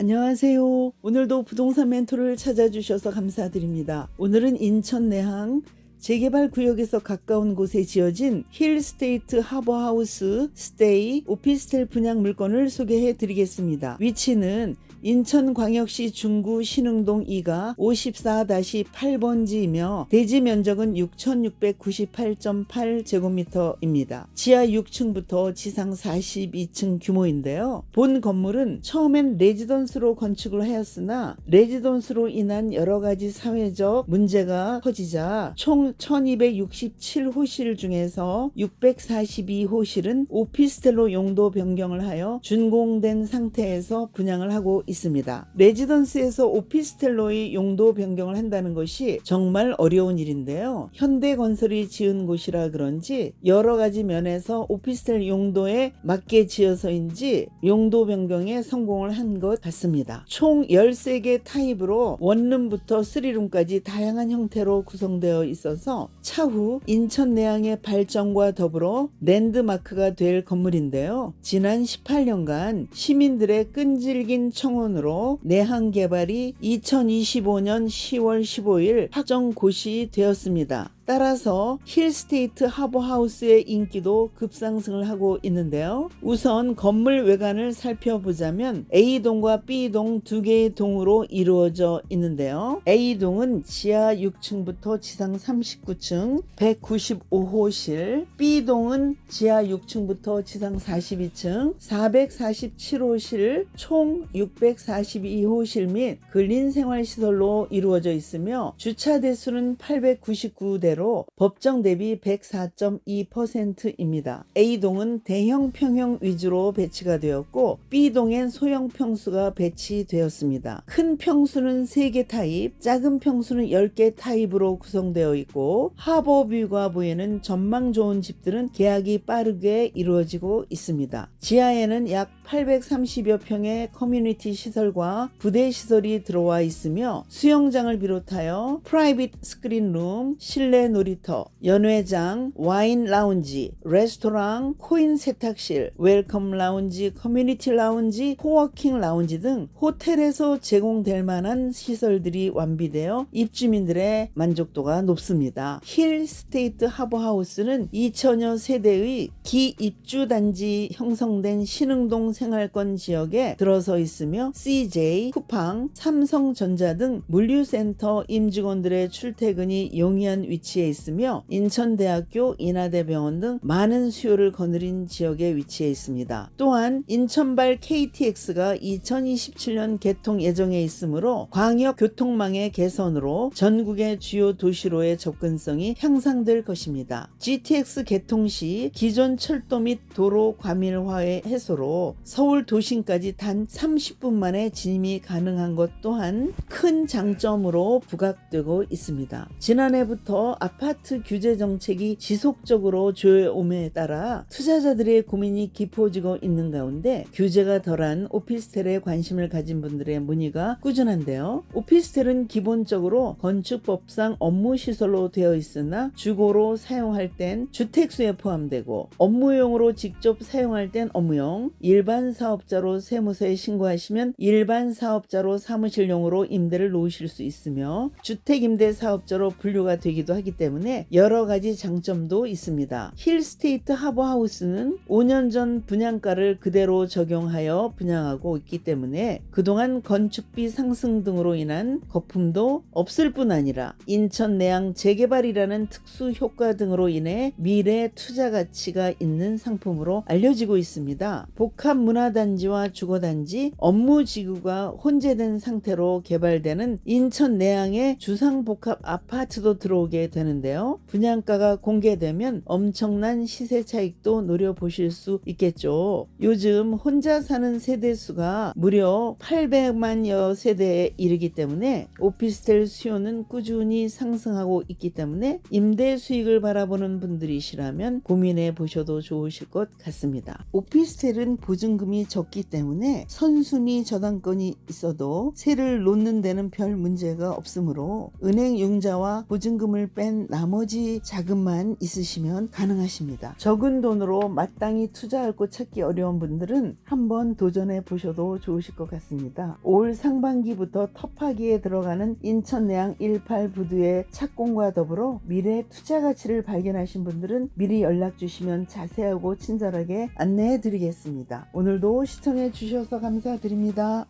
안녕하세요. 오늘도 부동산 멘토를 찾아주셔서 감사드립니다. 오늘은 인천 내항 재개발 구역에서 가까운 곳에 지어진 힐스테이트 하버하우스 스테이 오피스텔 분양 물건을 소개해 드리겠습니다. 위치는 인천광역시 중구 신흥동 2가 54-8번지이며 대지 면적은 6,698.8제곱미터입니다. 지하 6층부터 지상 42층 규모인데요. 본 건물은 처음엔 레지던스로 건축을 하였으나 레지던스로 인한 여러 가지 사회적 문제가 커지자 총 1267호실 중에서 642호실은 오피스텔로 용도 변경을 하여 준공된 상태에서 분양을 하고 있습니다. 레지던스에서 오피스텔로의 용도 변경을 한다는 것이 정말 어려운 일인데요. 현대건설이 지은 곳이라 그런지 여러 가지 면에서 오피스텔 용도에 맞게 지어서인지 용도 변경에 성공을 한 것 같습니다. 총 13개 타입으로 원룸부터 3룸까지 다양한 형태로 구성되어 있어서 차후 인천 내항의 발전과 더불어 랜드마크가 될 건물인데요. 지난 18년간 시민들의 끈질긴 청원 으로 내항 개발이 2025년 10월 15일 확정 고시 되었습니다. 따라서 힐스테이트 하버하우스의 인기도 급상승을 하고 있는데요. 우선 건물 외관을 살펴보자면 A동과 B동 두 개의 동으로 이루어져 있는데요. A동은 지하 6층부터 지상 39층 195호실, B동은 지하 6층부터 지상 42층 447호실 총 642호실 및 근린생활시설로 이루어져 있으며 주차 대수는 899대로 법정 대비 104.2%입니다. A동은 대형 평형 위주로 배치가 되었고 B동엔 소형 평수가 배치되었습니다. 큰 평수는 3개 타입, 작은 평수는 10개 타입으로 구성되어 있고 하버뷰가 보이는 전망 좋은 집들은 계약이 빠르게 이루어지고 있습니다. 지하에는 약 830여 평의 커뮤니티 시설과 부대 시설이 들어와 있으며 수영장을 비롯하여 프라이빗 스크린룸, 실내 놀이터, 연회장, 와인 라운지, 레스토랑, 코인 세탁실, 웰컴 라운지, 커뮤니티 라운지, 코워킹 라운지 등 호텔에서 제공될 만한 시설들이 완비되어 입주민들의 만족도가 높습니다. 힐 스테이트 하버하우스는 2천여 세대의 기입주 단지 형성된 신흥동 생활권 지역에 들어서 있으며 CJ, 쿠팡, 삼성전자 등 물류센터 임직원들의 출퇴근이 용이한 위치 에 있으며 인천대학교, 인하대병원 등 많은 수요를 거느린 지역에 위치해 있습니다. 또한 인천발 KTX가 2027년 개통 예정에 있으므로 광역 교통망의 개선으로 전국의 주요 도시로의 접근성이 향상될 것입니다. GTX 개통 시 기존 철도 및 도로 과밀화의 해소로 서울 도심까지 단 30분 만에 진입이 가능한 것 또한 큰 장점으로 부각되고 있습니다. 지난해부터 아파트 규제 정책이 지속적으로 조여옴에 따라 투자자들의 고민이 깊어지고 있는 가운데 규제가 덜한 오피스텔에 관심을 가진 분들의 문의가 꾸준한데요. 오피스텔은 기본적으로 건축법상 업무 시설로 되어 있으나 주거로 사용할 땐 주택수에 포함되고 업무용으로 직접 사용할 땐 업무용, 일반 사업자로 세무서에 신고하시면 일반 사업자로 사무실용으로 임대를 놓으실 수 있으며 주택임대 사업자로 분류가 되기도 하기 때문에 여러 가지 장점도 있습니다. 힐스테이트 하버하우스는 5년 전 분양가를 그대로 적용하여 분양하고 있기 때문에 그동안 건축비 상승 등으로 인한 거품도 없을 뿐 아니라 인천 내양 재개발이라는 특수 효과 등으로 인해 미래 투자 가치가 있는 상품으로 알려지고 있습니다. 복합 문화단지와 주거단지, 업무 지구가 혼재된 상태로 개발되는 인천 내양의 주상복합 아파트도 들어오게 되 는데요. 분양가가 공개되면 엄청난 시세 차익도 노려보실 수 있겠죠. 요즘 혼자 사는 세대 수가 무려 800만여 세대에 이르기 때문에 오피스텔 수요는 꾸준히 상승하고 있기 때문에 임대 수익을 바라보는 분들이시라면 고민해 보셔도 좋으실 것 같습니다. 오피스텔은 보증금이 적기 때문에 선순위 저당권이 있어도 세를 놓는 데는 별 문제가 없으므로 은행 융자와 보증금을 뺀 외엔 나머지 자금만 있으시면 가능하십니다. 적은 돈으로 마땅히 투자할 곳 찾기 어려운 분들은 한번 도전해 보셔도 좋으실 것 같습니다. 올 상반기부터 터파기에 들어가는 인천 내양 18 부두의 착공과 더불어 미래 투자 가치를 발견하신 분들은 미리 연락 주시면 자세하고 친절하게 안내해 드리겠습니다. 오늘도 시청해 주셔서 감사드립니다.